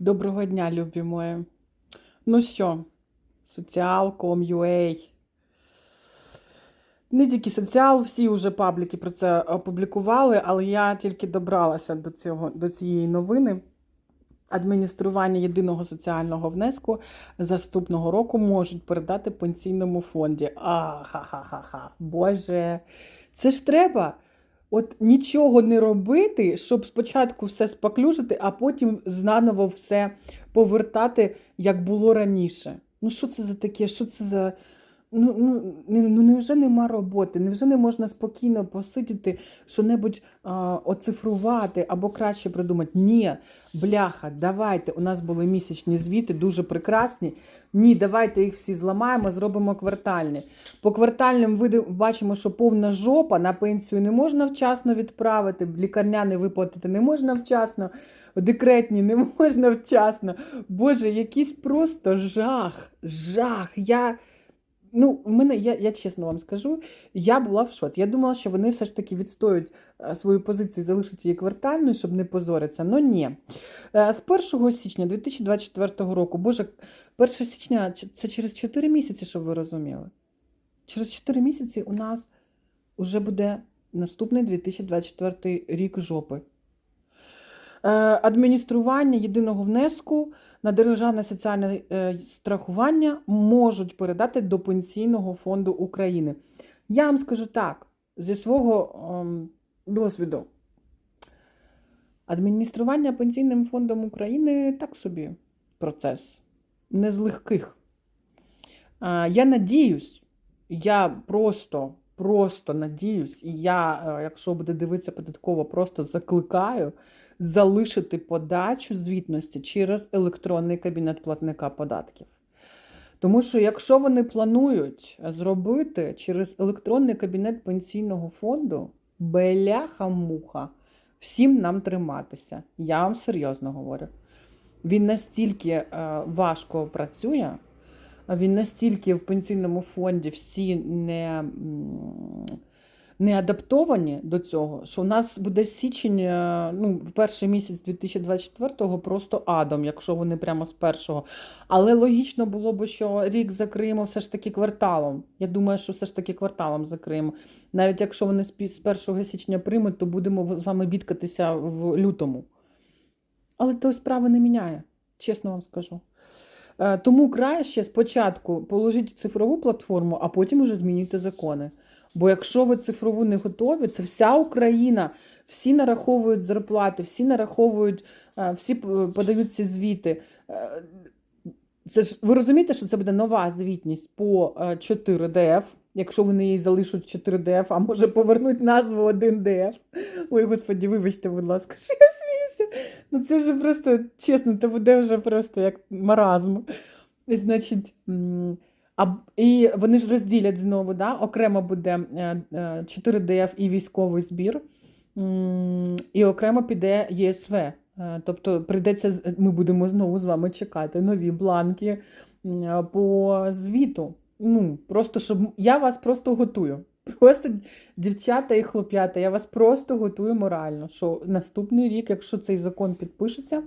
Доброго дня, любі мої. Ну що, соціал.com.ua. Не тільки соціал, всі вже пабліки про це опублікували, але я тільки добралася до, цього, до цієї новини. Адміністрування єдиного соціального внеску заступного року можуть передати пенсійному фонді. А-ха-ха-ха-ха. Боже, це ж треба. От нічого не робити, щоб спочатку все споклюжити, а потім знаново все повертати, як було раніше. Ну, що це за таке? Що це за. Ну, ну, ну невже нема роботи? Невже не можна спокійно посидіти, що-небудь оцифрувати або краще придумати? Ні, бляха, давайте. У нас були місячні звіти, дуже прекрасні. Ні, давайте їх всі зламаємо, зробимо квартальні. По квартальним види бачимо, що повна жопа на пенсію не можна вчасно відправити, лікарняні виплатити не можна вчасно, декретні не можна вчасно. Боже, якийсь просто жах, жах. Я, ну, в мене, я, я чесно вам скажу, я була в шоці. Я думала, що вони все ж таки відстоюють е, свою позицію, залишать її квартальною, щоб не позоритися. Ну ні. Е, З 1 січня 2024 року, боже, 1 січня це через 4 місяці, щоб ви розуміли. Через 4 місяці у нас вже буде наступний 2024 рік жопи. Е, Адміністрування єдиного внеску на державне соціальне е, страхування можуть передати до Пенсійного фонду України. Я вам скажу так, зі свого ем, досвіду. Адміністрування Пенсійним фондом України так собі процес, не з легких. Я надіюсь, я просто, просто надіюсь, і я, е, якщо буде дивитися податково, просто закликаю залишити подачу звітності через електронний кабінет платника податків. Тому що якщо вони планують зробити через електронний кабінет пенсійного фонду, беляха-муха, всім нам триматися. Я вам серйозно говорю. Він настільки е, важко працює, він настільки в пенсійному фонді всі не, не адаптовані до цього, що у нас буде січень, е, ну, перший місяць 2024-го просто адом, якщо вони прямо з першого. Але логічно було б, що рік закриємо все ж таки кварталом. Я думаю, що все ж таки кварталом закриємо. Навіть якщо вони з 1 січня приймуть, то будемо з вами бідкатися в лютому. Але то справи не міняє, чесно вам скажу. Е, Тому краще спочатку положіть цифрову платформу, а потім уже змінюйте закони. Бо якщо ви цифрову не готові, це вся Україна, всі нараховують зарплати, всі нараховують, е, всі подають ці звіти. Е, Це ж ви розумієте, що це буде нова звітність по е, 4DF, якщо вони її залишать 4DF, а може повернуть назву 1DF. Ой, господі, вибачте, будь ласка, що я сміюся. Ну це вже просто чесно, це буде вже просто як маразм. І, Значить, а, і вони ж розділять знову, да? окремо буде е, е, 4DF і військовий збір, і окремо піде ЄСВ. Е, Тобто прийдеться, ми будемо знову з вами чекати нові бланки е, по звіту. Ну, просто щоб я вас просто готую. Просто дівчата і хлоп'ята, я вас просто готую морально, що наступний рік, якщо цей закон підпишеться,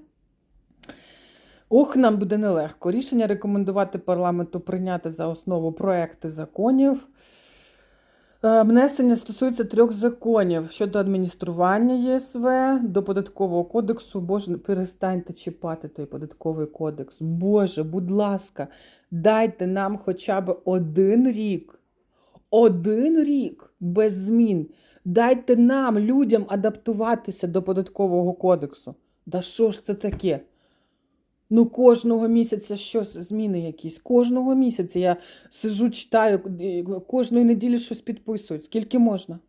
ох, нам буде нелегко. Рішення рекомендувати парламенту прийняти за основу проекти законів. Е, Внесення стосується трьох законів щодо адміністрування ЄСВ до податкового кодексу. Боже, перестаньте чіпати той податковий кодекс. Боже, будь ласка, дайте нам хоча б один рік. Один рік без змін. Дайте нам, людям, адаптуватися до податкового кодексу. Да що ж це таке? Ну, кожного місяця щось, зміни якісь. Кожного місяця я сижу, читаю, кожної неділі щось підписують. Скільки можна?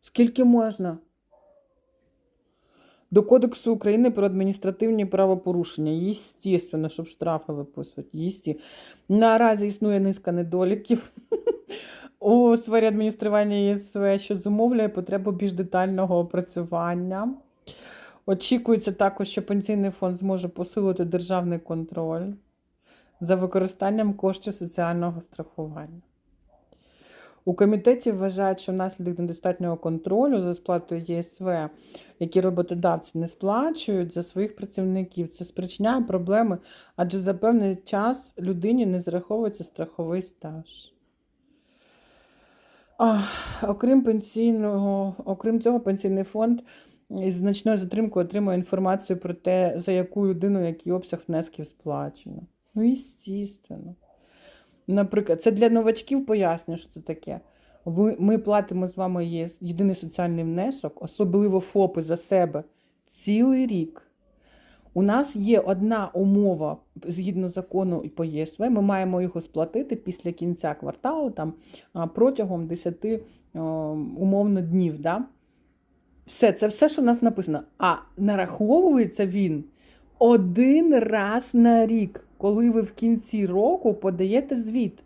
Скільки можна? До Кодексу України про адміністративні правопорушення. Єстественно, щоб штрафи виписувати. Єсті. Наразі існує низка недоліків у сфері адміністрування ЄСВ, що зумовлює потребу більш детального опрацювання. Очікується також, що пенсійний фонд зможе посилити державний контроль за використанням коштів соціального страхування. У комітеті вважають, що внаслідок недостатнього контролю за сплатою ЄСВ які роботодавці не сплачують за своїх працівників. Це спричиняє проблеми, адже за певний час людині не зараховується страховий стаж. Окрім пенсійного, окрім цього, пенсійний фонд із значною затримкою отримує інформацію про те, за яку людину який обсяг внесків сплачено. Ну, звісно. Наприклад, це для новачків поясню, що це таке. Ми платимо з вами єдиний соціальний внесок, особливо ФОПи за себе цілий рік. У нас є одна умова згідно закону по ЄСВ, ми маємо його сплатити після кінця кварталу там, протягом 10 е, умовно днів. Да? Все, це все, що в нас написано. А нараховується він один раз на рік, коли ви в кінці року подаєте звіт.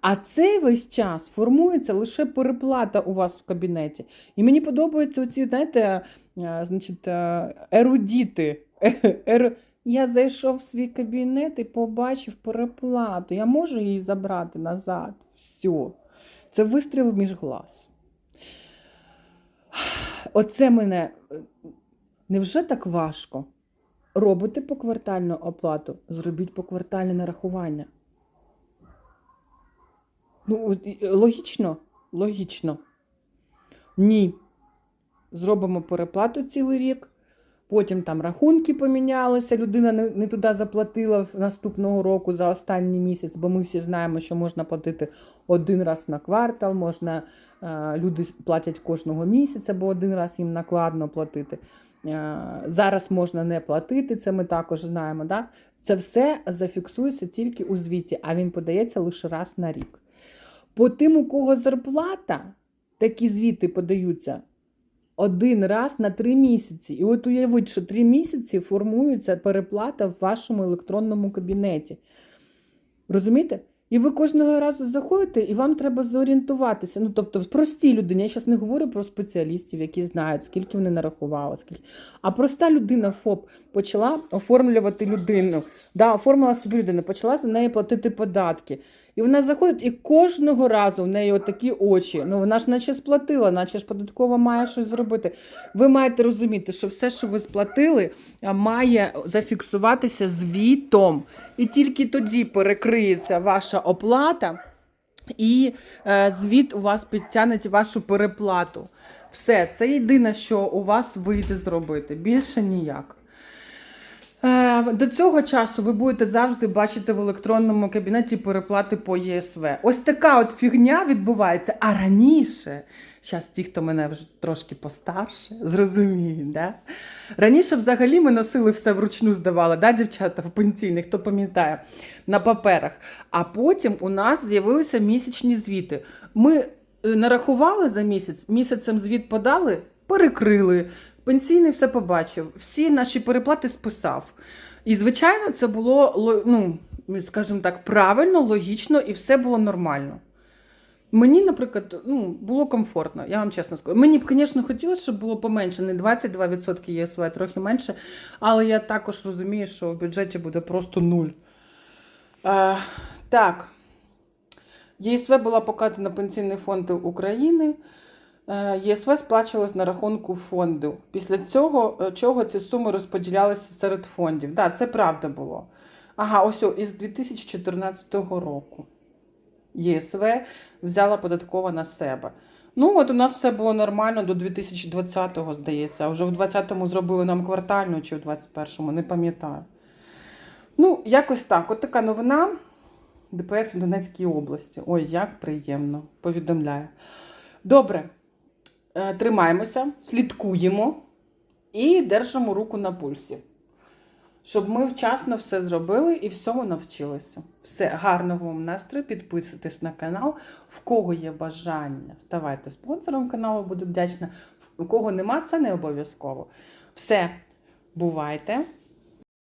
А цей весь час формується лише переплата у вас в кабінеті. І мені подобаються оці, знаєте, е, значить, е, ерудіти. Ер... Я зайшов в свій кабінет і побачив переплату. Я можу її забрати назад. Все. Це вистріл між глаз. Оце мене. е, Невже так важко? Робите поквартальну оплату, зробіть поквартальне нарахування. Ну, логічно? Логічно. Ні. Зробимо переплату цілий рік, потім там рахунки помінялися, людина не, не туди заплатила наступного року за останній місяць, бо ми всі знаємо, що можна платити один раз на квартал, можна, е, люди платять кожного місяця, бо один раз їм накладно платити. Е, Зараз можна не платити, це ми також знаємо. Да? Це все зафіксується тільки у звіті, а він подається лише раз на рік. По тим, у кого зарплата, такі звіти подаються один раз на три місяці. І от уявіть, що три місяці формується переплата в вашому електронному кабінеті. Розумієте? І ви кожного разу заходите, і вам треба зорієнтуватися. Ну, тобто, в простій людині, я зараз не говорю про спеціалістів, які знають, скільки вони нарахували, скільки. А проста людина ФОП почала оформлювати людину, да, оформила собі людину, почала за неї платити податки. І вона заходить, і кожного разу в неї отакі очі. Ну вона ж наче сплатила, наче ж податкова має щось зробити. Ви маєте розуміти, що все, що ви сплатили, має зафіксуватися звітом. І тільки тоді перекриється ваша оплата, і е, звіт у вас підтягне вашу переплату. Все, це єдине, що у вас вийде зробити. Більше ніяк. Е, До цього часу ви будете завжди бачити в електронному кабінеті переплати по ЄСВ. Ось така от фігня відбувається. А раніше, зараз ті, хто мене вже трошки постарше, зрозуміють, да? раніше взагалі ми носили все вручну, здавали, да, дівчата в пенсійних, хто пам'ятає, на паперах. А потім у нас з'явилися місячні звіти. Ми е, нарахували за місяць, місяцем звіт подали, перекрили. Пенсійний все побачив, всі наші переплати списав. І, звичайно, це було ну, скажімо так, правильно, логічно і все було нормально. Мені, наприклад, ну, було комфортно, я вам чесно скажу. Мені б, звісно, хотілося, щоб було поменше, не 22% ЄСВ, а трохи менше. Але я також розумію, що в бюджеті буде просто нуль. Е, так. ЄСВ була покатана Пенсійний фонд України. Е, ЄСВ сплачувалось на рахунку фонду. Після цього е, чого ці суми розподілялися серед фондів. Так, це правда було. Ага, ось із 2014 року. ЄСВ взяла податкова на себе. Ну, от у нас все було нормально до 2020-го, здається, а вже в 20-му зробили нам квартальну чи в 21-му, не пам'ятаю. Ну, якось так. От така новина. ДПС у Донецькій області. Ой, як приємно. Повідомляю. Добре. Е, Тримаємося, слідкуємо і держимо руку на пульсі. Щоб ми вчасно все зробили і всьому навчилися. Все, гарного вам настрою, підписуйтесь на канал. В кого є бажання, ставайте спонсором каналу, буду вдячна. У кого нема, це не обов'язково. Все, бувайте!